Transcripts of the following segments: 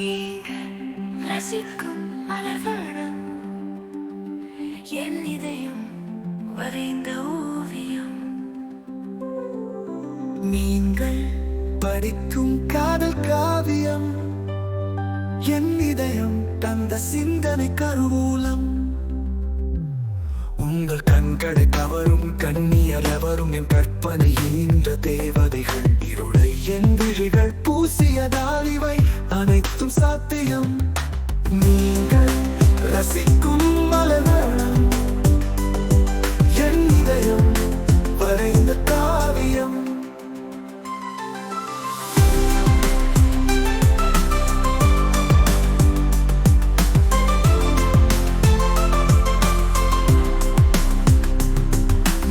நீங்கள் ரசிக்கும் மலர்வனம் என் இதயம் வரைந்த ஓவியம். நீங்கள் படிக்கும் காதல் காவியம். என் இதயம் தந்த சிந்தனை கருவூலம். உங்கள் கண்களை கவரும் கண்ணியர் எவரும் என் கற்பனை தேவதைகள். இருளை என் விழிகள் பூசியதால் இவை அனைத்தும் சாத்தியம். நீங்கள் ரசிக்கும் மலர்வனம் என் இதயம் வரைந்த காவியம்.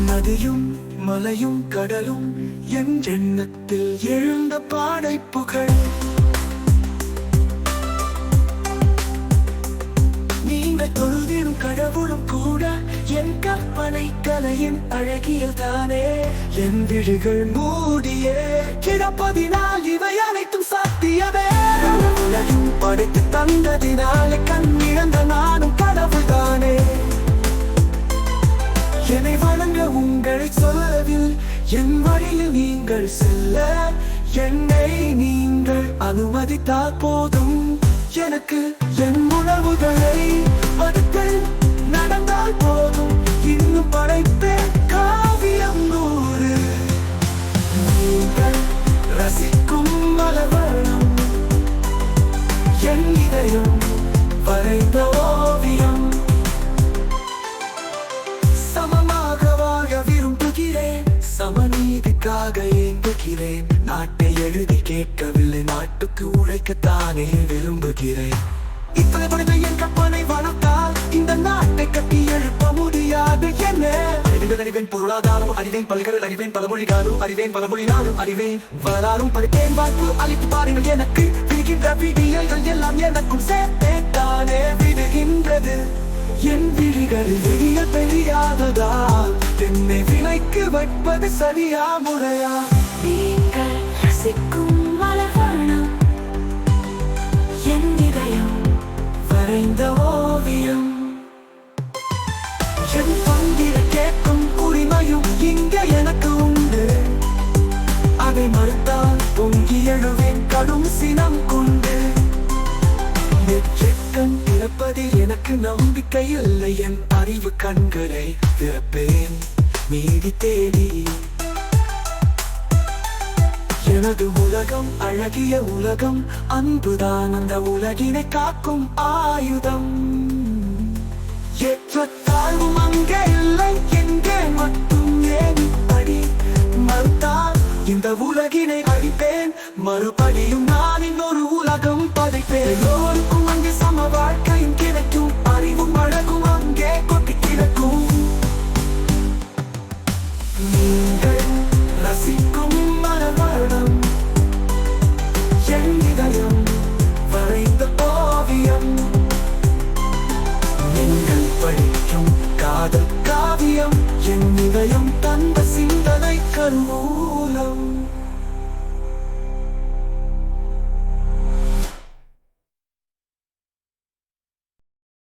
நதியும் மலையும் கடலும் என் எண்ணத்தில் எழுந்த பாடை புகழ் தொழுதிடும் கடவுளும் கூட என் கற்பனை கலையின் அழகியல் தானே. என் விழிகள் மூடியே கிடப்பதினால் இவை அனைத்தும் சாத்தியவே உலகும் படைத்து தந்ததினாலே கண் இழந்த நானும் கடவுள் தானே என்னை வணங்க உங்களை சொல்லவில் என் வழியில் நீங்கள் செல்ல. என்னை நீங்கள் அனுமதித்தால் போதும். எனக்கு என் உணவுகளை ரசிக்கும் என் இதயம் வரைந்த ஓவியம் சமமாக வாழ விரும்புகிறேன் சமநீதிக்காக ஏங்குகிறேன் நாட்டை எழுதி கேட்கவில்லை நாட்டுக்கு உழைக்கத்தானே விரும்புகிறேன் இத்தனை படைப்பை என் கப்பனை வளர்த்தால் இந்த நாட்டை கட்டி எழுப்ப முடியாது என்ன அறிவுகள் அறிவேன் பொருளாதாரம் அறிவேன் பல்கலை அறிவேன் பலமொழி காணும் அறிவேன் பலமொழி நானும் அறிவேன் வரலாறும் படித்தேன் வாய்ப்பு அளித்து பாருங்கள் எனக்கு. விடுகின்ற விடியல்கள் எல்லாம் எனக்கும் சேர்த்தே தானே விடுகின்றது. என் விழிகள் விடிய தெரியாததா தென்னை வினைக்கு வைப்பது சரியா முறையா? நீங்கள் ரசிக்கும் மலர்வனம் என் இதயம் வரைந்த எனக்கு நம்பிக்கை இல்லை என் அறிவு கண்களை திறப்பேன். மீதி தேடி எனது உலகம் அழகிய உலகம் அன்புதான் அந்த உலகினை காக்கும் ஆயுதம். ஏற்ற தாழ்வும் அங்கே இல்லை எங்கே மட்டும் ஏன் படி மறுத்தால் இந்த உலகினை அழிப்பேன்? மறுபடியும் நான் இன்னொரு உலகம் படைப்பேன். Bye.